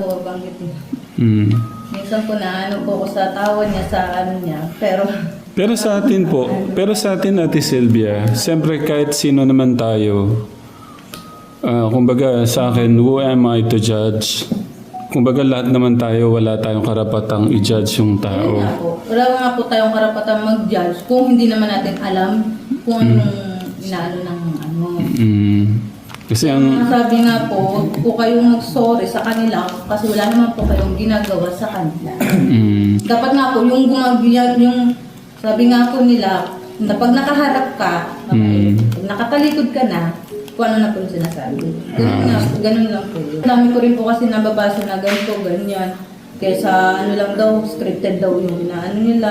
po banggit niya. Mm. Minsan po na ano po ko sa tawa niya, sa ano niya. Pero, Pero sa atin po, pero sa atin Ate Sylvia, siyempre kahit sino naman tayo, ah, kumbaga sa akin, who am I to judge? Kumbaga lahat naman tayo, wala tayong karapatang i-judge yung yun tao. nga po. Wala nga po tayong karapatan mag-judge kung hindi naman natin alam kung anong inaano ng ano. Mm. Kasi ang... Sabi nga po, huwag po kayong mag-sorry sa kanila kasi wala naman po kayong ginagawa sa kanila. Mm. Dapat nga po, yung gumagyan, yung sabi nga po nila, na pag nakaharap ka, Mm. pag nakatalikod ka na, kung ano na po yung sinasabi. Ganun, na, ganun lang po yun. Dami ko rin po kasi nababasa na ganito, ganyan. Kaysa ano lang daw, scripted daw yung inaano nila.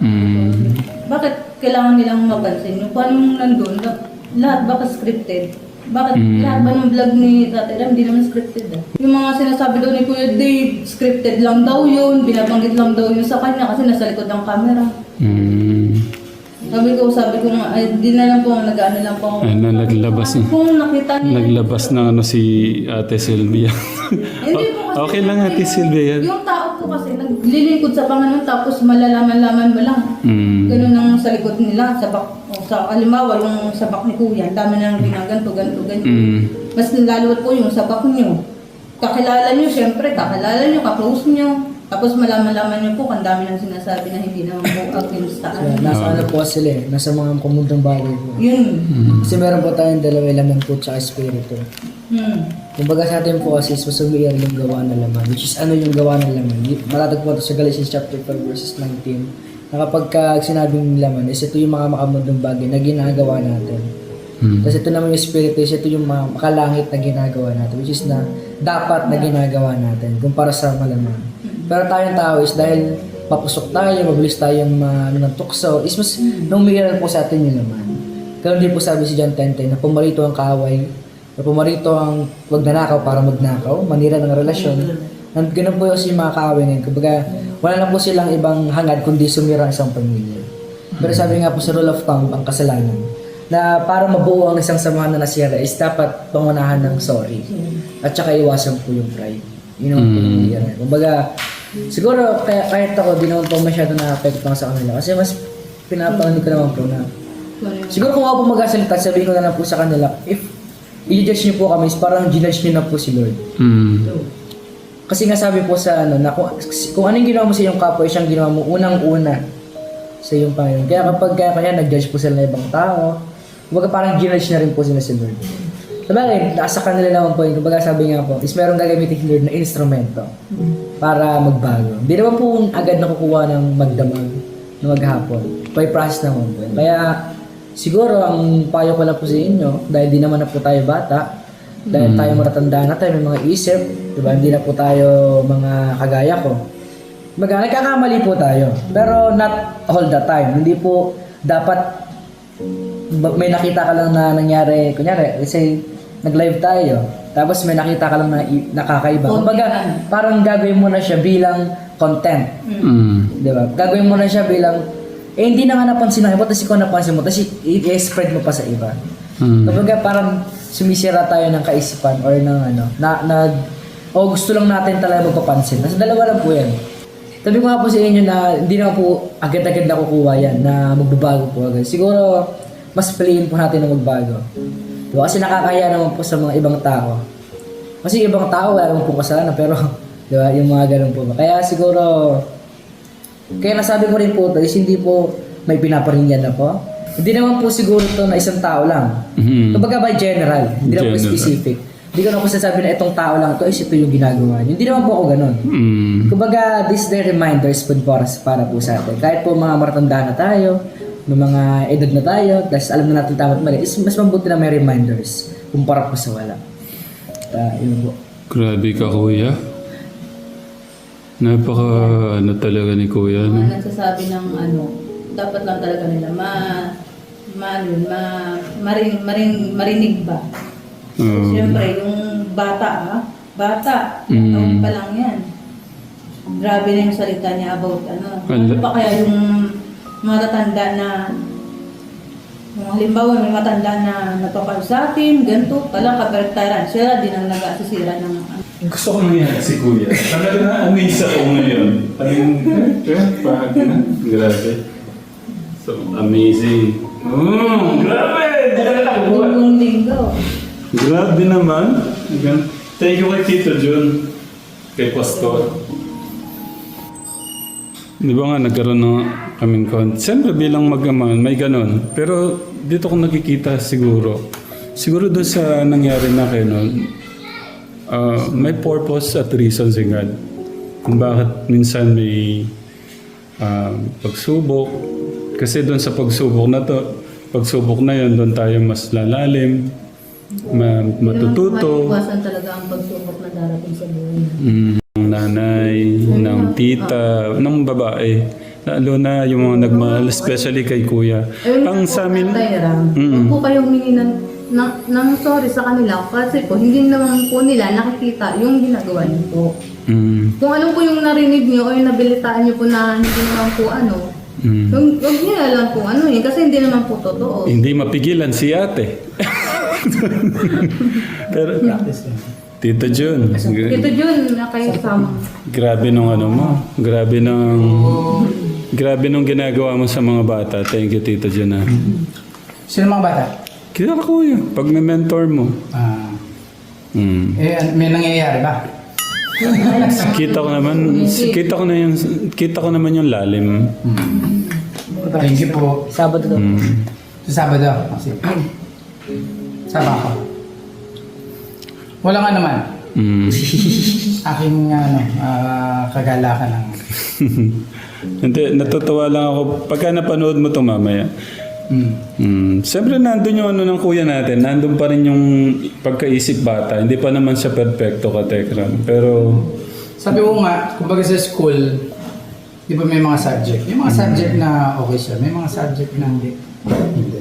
Mm. Bakit kailangan nilang mapansin yung kung anong nandun? la- Lahat ba scripted? Bakit Mm. lahat ba ng vlog ni Tati Ram, hindi naman scripted ah. Yung mga sinasabi daw ni Kuya Dave, scripted lang daw yun, binabanggit lang daw yun sa kanya kasi nasa likod ng camera. Mm. Sabi ko, sabi ko nga, ay, di na lang po, nag-ano lang po. Ay, na, naglabas na. Kung nakita niya. Naglabas na ano si Ate Sylvia. Hindi po kasi. okay lang Ate Sylvia yan. Yung tao po kasi, naglilingkod sa Panginoon tapos malalaman-laman mo lang. Mm. Ganun ang sa likod nila, sa bak, sa halimbawa, yung sa bak ni Kuya, ang dami nang ginaganto, ganto, ganto. Mm. Mas lalo po yung sa bak nyo. Kakilala nyo, syempre, kakilala nyo, kaklose nyo. Tapos malaman-laman nyo po kung ang dami nang sinasabi na hindi naman po against sa ano. nasa ano po sila eh, nasa mga kumundang bagay po. Yun. Kasi meron po tayong dalawa laman po tsaka espiritu. Hmm. Kumbaga sa atin po kasi is mas umiiral yung gawa ng laman. Which is ano yung gawa ng laman? Y- Matatag po ito sa Galatians chapter 5 verses 19. Na kapag ka sinabing laman is ito yung mga makamundang bagay na ginagawa natin. Mm. Kasi ito naman yung spirito is ito yung mga makalangit na ginagawa natin. Which is na dapat na ginagawa natin kumpara sa malaman. Pero tayong tao is dahil papusok tayo, mabilis tayong ma, ano, ng tukso, is mas numiral po sa atin yung laman. Ganun din po sabi si John 10.10 na pumarito ang kaaway, na pumarito ang wag nanakaw para magnakaw, manira ng relasyon. And ganun po yung mga ngayon. Kumbaga, wala na po silang ibang hangad kundi sumira ang isang pamilya. Pero sabi nga po sa rule of thumb, ang kasalanan, na para mabuo ang isang samahan na nasira is dapat pangunahan ng sorry. At saka iwasan po yung pride. Yun ang yung nangyayari. Kumbaga, siguro kaya kahit ako, di naman po masyado na-apektuhan sa kanila. Kasi mas pinapanganin ko naman po na Siguro kung ako po magkasalita, sabihin ko na lang po sa kanila, if i-judge niyo po kami, is parang ginudge niyo na po si Lord. Mm. Kasi nga sabi po sa ano, na kung, kung anong ginawa mo sa iyong kapwa, siyang ginawa mo unang-una sa iyong Panginoon. Kaya kapag kaya kanya nag-judge po sila ng ibang tao, kumbaga parang ginudge na rin po sila si Lord. Sabagay, nasa kanila naman po yun. Kumbaga sabi nga po, is meron gagamitin si Lord na instrumento para magbago. Hindi naman po agad nakukuha ng magdamag na maghapon. By process naman po. Kaya siguro ang payo ko lang po sa inyo, dahil di naman na po tayo bata, dahil tayo matatanda na tayo, may mga isip, di ba? Hindi na po tayo mga kagaya ko. Baga, nagkakamali po tayo. Pero not all the time. Hindi po dapat may nakita ka lang na nangyari, kunyari, let's say, nag-live tayo, tapos may nakita ka lang na i- nakakaiba. Kumbaga, parang gagawin mo na siya bilang content. Mm. Di ba? Gagawin mo na siya bilang, eh hindi na nga napansin ng iba, tapos ikaw napansin mo, tapos i-spread mo pa sa iba. Mm. Kumbaga parang sumisira tayo ng kaisipan or ng ano, na, na o gusto lang natin talaga magpapansin. Nasa dalawa lang po yan. Sabi ko nga po sa inyo na hindi na po agad-agad nakukuha yan na magbabago po agad. Siguro, mas piliin po natin na magbago. Diba? Kasi nakakaya naman po sa mga ibang tao. Kasi ibang tao, wala naman po kasalanan, pero di ba, yung mga ganun po. Kaya siguro, kaya nasabi ko rin po ito is hindi po may pinaparingan na po. Hindi naman po siguro ito na isang tao lang. Mm. Kumbaga by general, hindi naman po General. specific. Hindi ko na po sasabi na itong tao lang ito is ito yung ginagawa niyo. Hindi naman po ako ganun. Mm. Kumbaga, this the reminders po para, para po sa atin. Kahit po mga maratanda na tayo, may mga edad na tayo, tapos alam na natin tama at mali, is mas mabuti na may reminders kumpara po sa wala. Uh, yun po. Grabe ka, kuya. Napaka ano talaga ni kuya, no? mga nagsasabi ng ano, dapat lang talaga nila ma ma ano yun, ma maring, maring, marinig ba? Oo. Siyempre, yung bata ah, bata, Mm. taon pa lang yan. Grabe na yung salita niya about ano. Ano? Ano pa kaya yung matatanda na yung halimbawa may matanda na napapal sa atin, ganito, pala kabaliktaran. Sila din ang nag-asisira ng ano. Gusto ko nangyari si Kuya. Talaga na amaze ako ngayon. Talagang, eh, bakit na? Grabe. So, amazing. Mm, grabe! Buong linggo. Grabe naman. Thank you kay Tito Jun. Kay Pastor. Di ba nga nagkaroon ng kaming kon. Siyempre bilang mag-ama, may ganon. Pero dito ko nakikita siguro. Siguro doon sa nangyari na kayo noon, ah, may purpose at reason si God. Kung bakit minsan may ah, pagsubok. Kasi doon sa pagsubok na to, pagsubok na yun, doon tayo mas lalalim, ma- matututo. Maiwasan talaga ang pagsubok na darating sa buhay. Mm, ng nanay, ng tita, ng babae. Lalo na yung mga nagmahal, especially kay kuya. Ang sa amin, Huwag po kayong humingi ng, ng, ng sorry sa kanila kasi po hindi naman po nila nakikita yung ginagawa niyo po. mm, Kung ano po yung narinig niyo o yung nabilitaan niyo po na hindi naman po ano, mm, huwag huwag na lang po ano yun kasi hindi naman po totoo. hindi mapigilan si ate. Pero. Tito Jun, Ito Jun, na kayo sama. grabe nung ano mo. Grabe nung... Grabe nung ginagawa mo sa mga bata. Thank you, Tito Jun. ah. Sino mga bata? Kilala ko yun. Pag may mentor mo. Ah, Mm. eh, an- may nangyayari ba? Kita ko naman, kita ko na yung, kita ko naman yung lalim. Thank you po. Sabado daw. Mm. Sa Sabado. Kasi, sama ako. Wala nga naman. Mm. Aking ano, ah, kagalakan ng... Hindi, natutuwa lang ako. Pagka napanood mo to mamaya. Mm. Mm. Siyempre nandun yung ano ng kuya natin. Nandun pa rin yung pagkaisip bata. Hindi pa naman siya perfecto ka, Tekram. Pero, Sabi ko nga, kumbaga sa school, di ba may mga subject? May mga subject na okay siya, may mga subject na hindi.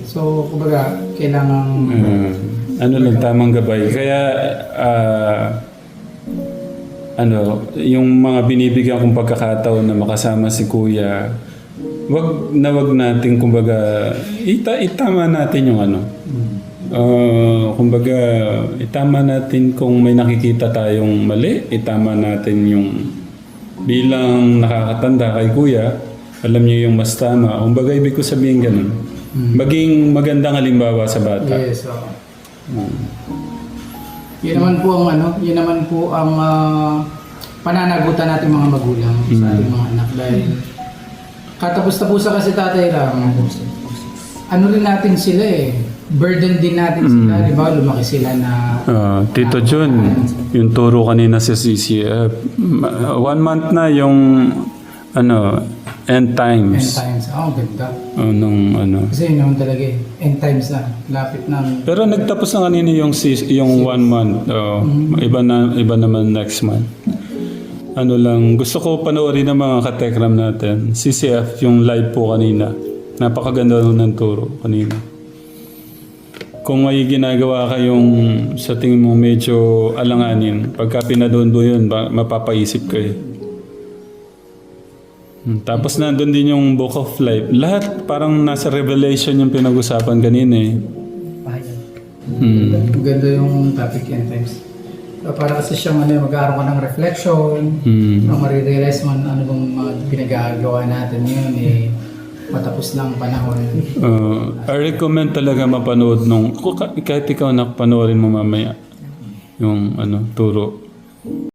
So, kumbaga, kailangan... uh, ano lang, tamang gabay. Kaya, ah, ano, yung mga binibigyan kong pagkakataon na makasama si kuya, wag na wag natin, kumbaga, ita, itama natin yung ano. Uh, kumbaga, itama natin kung may nakikita tayong mali, itama natin yung bilang nakakatanda kay kuya, alam niyo yung mas tama. Kumbaga, ibig ko sabihin ganun. Maging magandang halimbawa sa bata. Yes, so. Yun naman po ang ano, yun naman po ang ah, pananagutan natin mga magulang sa ating mga anak dahil katapos-tapusan kasi tatay Ram, ano rin natin sila eh, burden din natin sila, di ba? Lumaki sila na Ah, Tito John, yung turo kanina sa CCF, one month na yung ano, end end times. times. Oh, ganda. Oh, nung ano. Kasi yun naman talaga eh, end times na, lapit na. Pero nagtapos na kanina yung sis, yung one month. Oh, Iba na iba naman next month. Ano lang, gusto ko panoorin ng mga katekram natin. CCF, yung live po kanina. Napakaganda ng turo kanina. Kung may ginagawa kayong sa tingin mo medyo alanganin, pagka pinadoon mo yun, mapapaisip kayo. Hmm, Tapos nandun din yung Book of Life. Lahat parang nasa Revelation yung pinag-usapan kanina eh. Hmm. Ganda yung topic end times. So, para kasi siyang ano, mag-aaral ka ng reflection, Hmm. Ang marirealize mo ano bang mga pinagagawa natin ngayon eh matapos na ang panahon. Uh, I recommend talaga mapanood nung kahit ikaw na panoorin mo mamaya yung ano turo